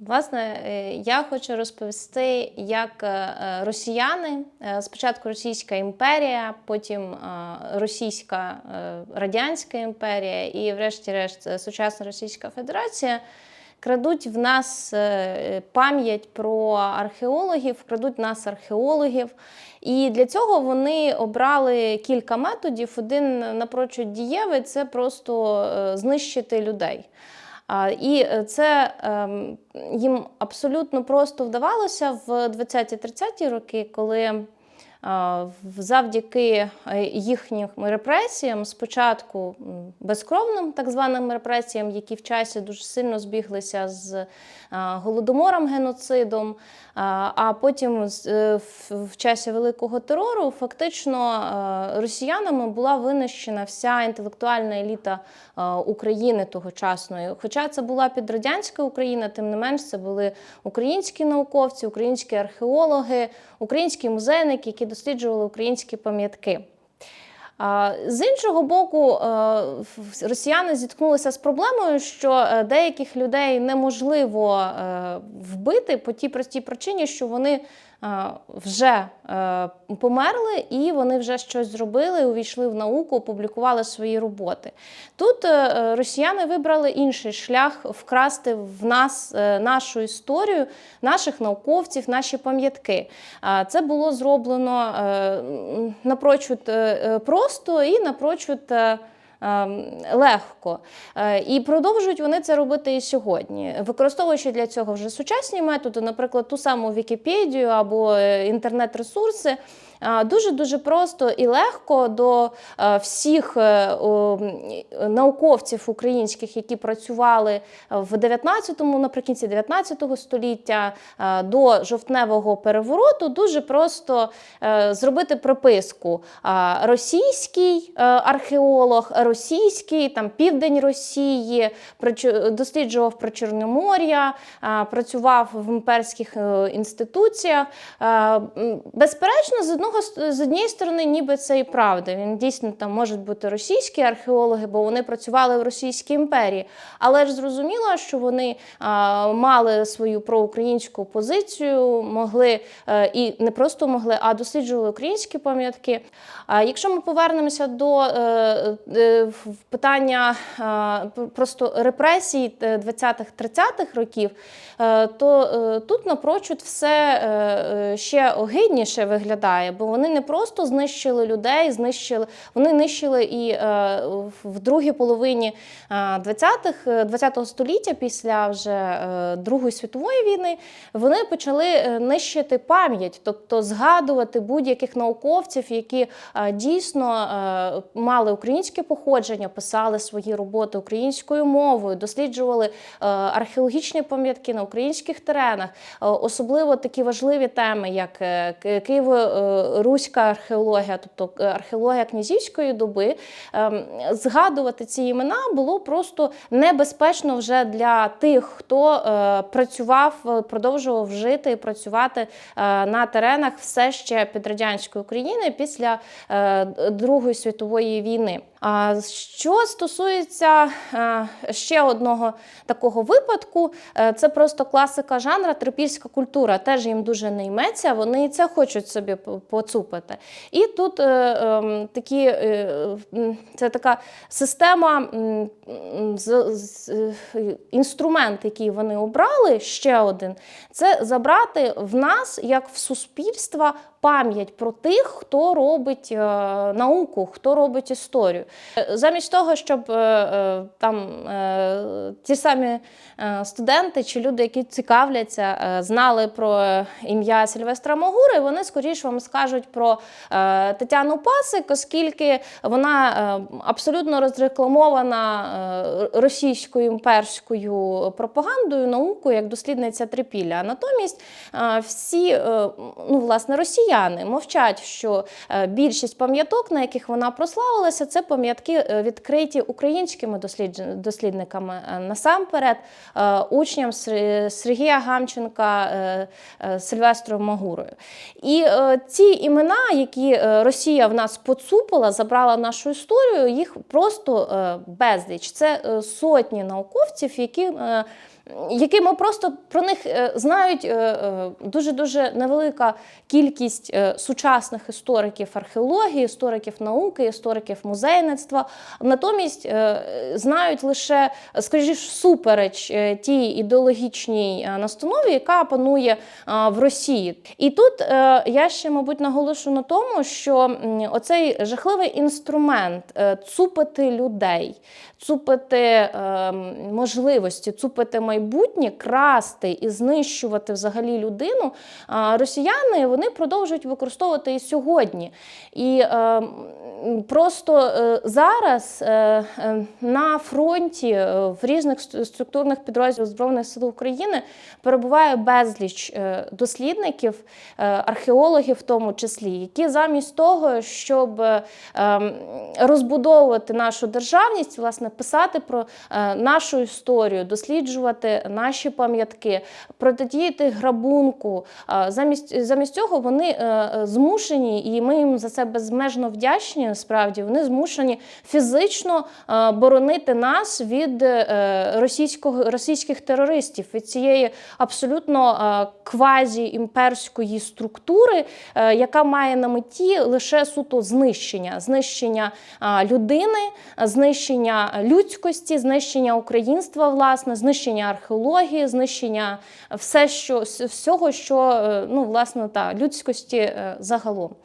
Власне, е, я хочу розповісти, як е, е, росіяни, спочатку Російська імперія, потім Російська Радянська імперія і, врешті-решт, сучасна Російська Федерація крадуть в нас пам'ять про археологів, крадуть в нас археологів. І для цього вони обрали кілька методів. Один напрочуд дієвий це просто знищити людей. І е, це ем, їм абсолютно просто вдавалося в 20-30-ті роки, коли завдяки е, їхнім репресіям, спочатку безкровним так званим репресіям, які в часі дуже сильно збіглися з голодомором, геноцидом, а а потім е, в- часі великого терору фактично е, росіянами була винищена вся інтелектуальна еліта е, України тогочасної. Хоча це була підрадянська Україна, тим не менш це були українські науковці, українські археологи, українські музейники, які досліджували українські пам'ятки. З іншого боку, е, росіяни зіткнулися з проблемою, що е, деяких людей неможливо е, вбити по тій простій причині, що вони вже померли і вони вже щось зробили, увійшли в науку, опублікували свої роботи. Тут росіяни вибрали інший шлях вкрасти в нас нашу історію, наших науковців, наші пам'ятки. Це було зроблено напрочуд е, просто і напрочуд. е, ем, Легко. Е, І продовжують вони це робити і сьогодні, використовуючи для цього вже сучасні методи, наприклад, ту саму Вікіпедію або е, інтернет-ресурси. Е, Дуже-дуже просто і легко до е, всіх е, науковців українських, які працювали в 19-му, наприкінці 19 століття е, до жовтневого перевороту, дуже просто е, зробити приписку. Російський е, археолог, російський там південь Росії, досліджував про Чорномор'я, працював в імперських е, інституціях. Е, Безперечно, з одного с- з однієї сторони, ніби це і правда. Він дійсно там можуть бути російські археологи, бо вони працювали в Російській імперії. Але ж зрозуміло, що вони а, мали свою проукраїнську позицію, могли е, і не просто могли, а досліджували українські пам'ятки. А якщо ми повернемося до е, е, питання пр- просто репресій 20-30-х років, е, то е, тут напрочуд все е, ще огидніше виглядає, бо вони не просто знищили людей, знищили, вони нищили і е, в- другій половині е, 20-х, е, 20-го століття, після вже е, Другої світової війни, вони почали е, нищити пам'ять, тобто згадувати будь-яких науковців, які е, дійсно е, мали українське походження, писали свої роботи українською мовою, досліджували е, археологічні пам'ятки на українських теренах, Е, особливо такі важливі теми, як е, Києво-руська археологія, тобто е, археологія князівської доби. Ем, Згадувати ці імена було просто небезпечно вже для тих, хто е, працював, е, продовжував жити і працювати на теренах все ще під радянської України після Другої світової війни. Що стосується е, ще одного такого випадку, е, це просто класика жанра трипільська культура. Теж їм дуже не йметься, вони і це хочуть собі поцупити. І тут е, ем, такі, це така система, інструмент, який вони обрали, ще один, це забрати в нас, як в суспільства, пам'ять про тих, хто робить е, науку, хто робить історію. Е, Замість того, щоб е, там ті самі студенти чи люди, які цікавляться, знали про ім'я Сильвестра Могури, вони скоріше вам скажуть про Тетяну Пасик, оскільки вона абсолютно розрекламована російською імперською пропагандою, наукою як дослідниця трипілля. Натомість е, всі ну, власне росіяни мовчать, що е, більшість пам'яток, на яких вона прославилася, це пам'ятки е, відкриті українськими дослідниками е, насамперед учням Сергія Гамченка, Сильвестром Магурою. І ці імена, які Росія в нас поцупила, забрала нашу історію, їх просто безліч. Це сотні науковців, які які ми просто про них е, знають дуже дуже невелика кількість е, сучасних істориків археології, істориків науки, істориків музейництва. Натомість е, знають лише, скажімо, супереч е, тій ідеологічній е, настанові, яка панує е, в Росії. І тут е, я ще, мабуть, наголошу на тому, що оцей жахливий інструмент е, цупити людей, цупити е, можливості, цупити майбутнє, красти і знищувати взагалі людину. Росіяни вони продовжують використовувати і сьогодні. І е, м, просто е, зараз е, е, на фронті в різних структурних підрозділах Збройних сил України перебуває безліч дослідників, археологів, в тому числі, які замість того, щоб ем, розбудовувати нашу державність, власне, писати про нашу історію, досліджувати наші пам'ятки, протидіяти грабунку. Замість, замість цього вони змушені, і ми їм за це безмежно вдячні. Насправді вони змушені фізично е, боронити нас від е, російського російських терористів, від цієї абсолютно е, квазі-імперської структури, яка має на меті лише суто знищення, знищення людини, знищення людськості, знищення українства, власне, знищення археології, знищення все, що всього, що ну власне та людськості загалом.